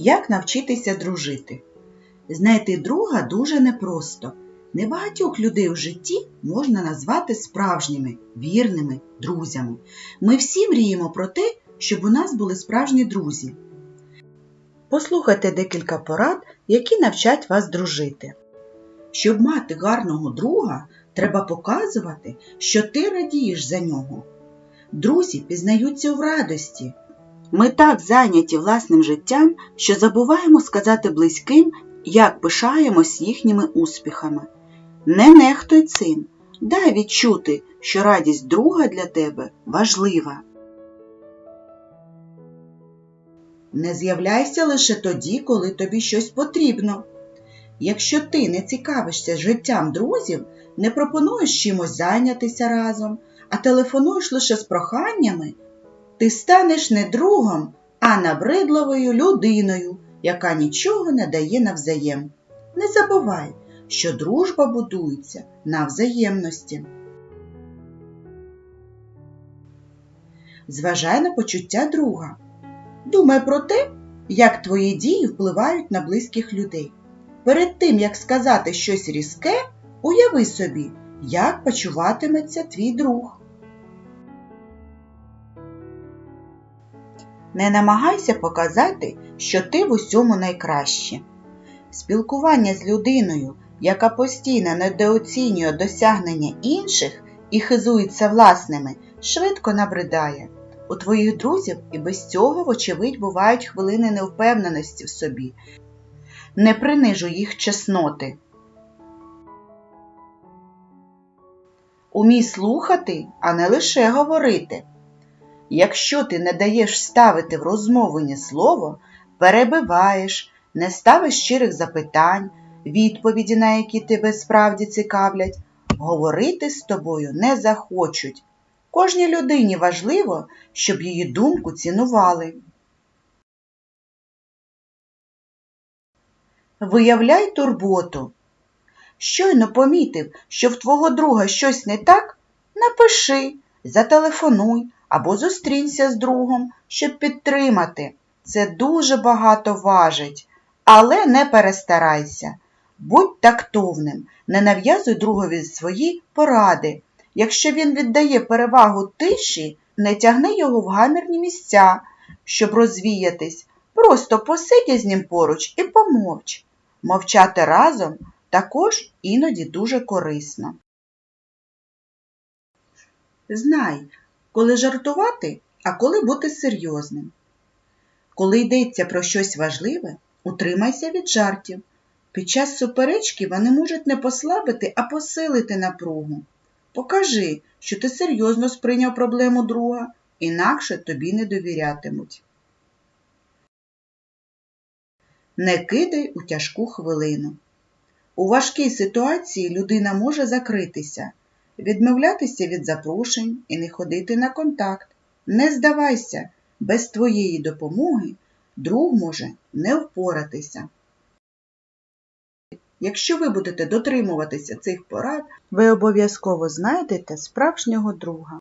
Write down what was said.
Як навчитися дружити? Знайти друга дуже непросто. Небагатьох людей в житті можна назвати справжніми, вірними друзями. Ми всі мріємо про те, щоб у нас були справжні друзі. Послухайте декілька порад, які навчать вас дружити. Щоб мати гарного друга, треба показувати, що ти радієш за нього. Друзі пізнаються в радості. Ми так зайняті власним життям, що забуваємо сказати близьким, як пишаємось їхніми успіхами. Не нехтуй цим, дай відчути, що радість друга для тебе важлива. Не з'являйся лише тоді, коли тобі щось потрібно. Якщо ти не цікавишся життям друзів, не пропонуєш чимось зайнятися разом, а телефонуєш лише з проханнями, ти станеш не другом, а набридливою людиною, яка нічого не дає навзаєм. Не забувай, що дружба будується на взаємності. Зважай на почуття друга. Думай про те, як твої дії впливають на близьких людей. Перед тим, як сказати щось різке, уяви собі, як почуватиметься твій друг. Не намагайся показати, що ти в усьому найкраще. Спілкування з людиною, яка постійно недооцінює досягнення інших і хизується власними, швидко набридає. У твоїх друзів і без цього, вочевидь, бувають хвилини невпевненості в собі. Не принижуй їх чесноти. Умій слухати, а не лише говорити. Якщо ти не даєш ставити в розмову ні слово, перебиваєш, не ставиш щирих запитань, відповіді, на які тебе справді цікавлять, говорити з тобою не захочуть. Кожній людині важливо, щоб її думку цінували. Виявляй турботу. Щойно помітив, що в твого друга щось не так, напиши, зателефонуй або зустрінься з другом, щоб підтримати. Це дуже багато важить, але не перестарайся. Будь тактовним, не нав'язуй другові свої поради. Якщо він віддає перевагу тиші, не тягни його в гамірні місця, щоб розвіятись. Просто посидь з ним поруч і помовч. Мовчати разом також іноді дуже корисно. Знай, коли жартувати, а коли бути серйозним. Коли йдеться про щось важливе, утримайся від жартів. Під час суперечки вони можуть не послабити, а посилити напругу. Покажи, що ти серйозно сприйняв проблему друга, інакше тобі не довірятимуть. Не кидай у тяжку хвилину. У важкій ситуації людина може закритися, відмовлятися від запрошень і не ходити на контакт. Не здавайся, без твоєї допомоги друг може не впоратися. Якщо ви будете дотримуватися цих порад, ви обов'язково знайдете справжнього друга.